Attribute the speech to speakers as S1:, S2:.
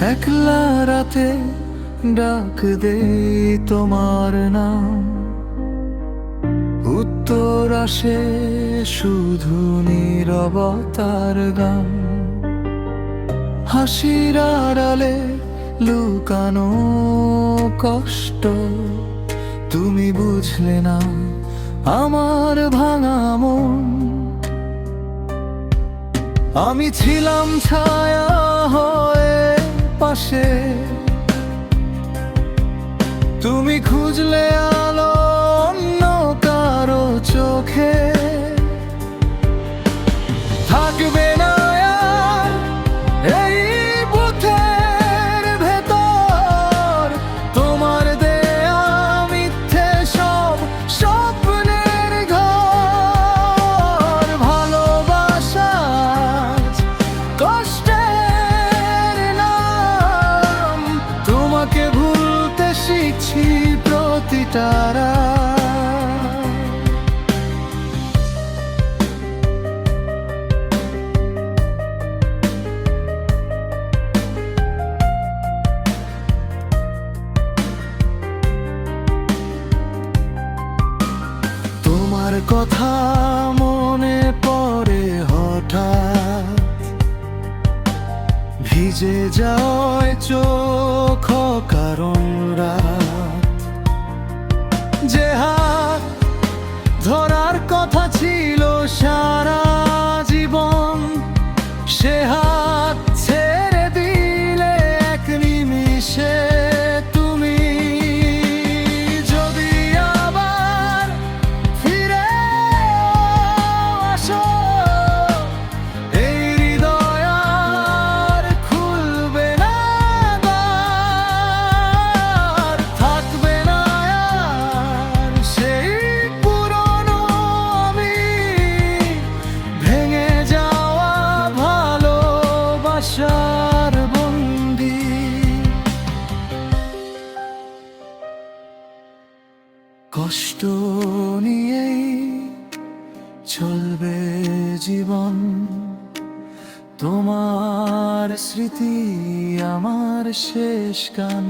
S1: একলা রাতে ডাক দে তোমার নাম। উত্তর আসে শুধু নীরবতার গান। হাসির আড়ালে লুকানো কষ্ট। তুমি বুঝলে না আমার ভাঙা মন। আমি ছিলাম ছায়া হয়ে পাশে। তুমি খুঁজলে রাত। তোমার কথা মনে ভিজে যায় চোখ কারণ রাত যে হাত ধরার কথা ছিল সারা জীবন সে হাত কষ্ট নিয়েই চলবে জীবন। তোমার স্মৃতি আমার শেষ গান।